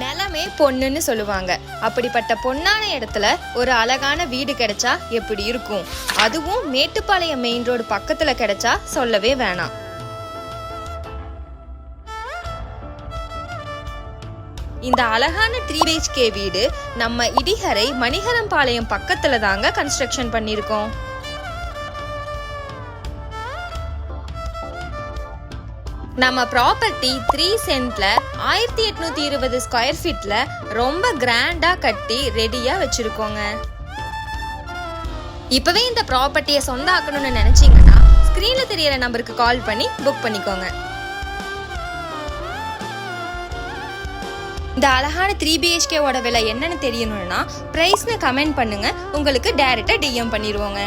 நிலமே பொண்ணுன்னு சொல்லுவாங்க. அப்படிப்பட்ட பொண்ணான இடத்துல ஒரு அழகான வீடு கிடைச்சா எப்படி இருக்கும்? அதுவும் மேட்டுப்பாளையம் மெயின் ரோடு பக்கத்துல கிடைச்சா சொல்லவே வேணாம். இந்த அழகான த்ரீ பிஹெச்கே வீடு நம்ம இடிகரை மணிகரம்பாளையம் பக்கத்துல தாங்க கன்ஸ்ட்ரக்ஷன் பண்ணியிருக்கோம். நம்ம ப்ராப்பர்ட்டி த்ரீ சென்ட்ல ஆயிரத்தி எட்நூத்தி இருபது ஸ்கொயர் ஃபீட்ல ரொம்ப கிராண்டா கட்டி ரெடியா வச்சிருக்கோங்க. இப்பவே இந்த ப்ராப்பர்ட்டியை சொந்தாக்கணும்னு நினைச்சீங்கன்னா ஸ்கிரீன்ல தெரியற நம்பருக்கு கால் பண்ணி புக் பண்ணிக்கோங்க. இந்த அழகான த்ரீ பிஹெச்கேவோட விலை என்னன்னு தெரியணும்னா ப்ரைஸ்னு கமெண்ட் பண்ணுங்க. உங்களுக்கு டேரெக்டாக டிஎம் பண்ணிடுவோங்க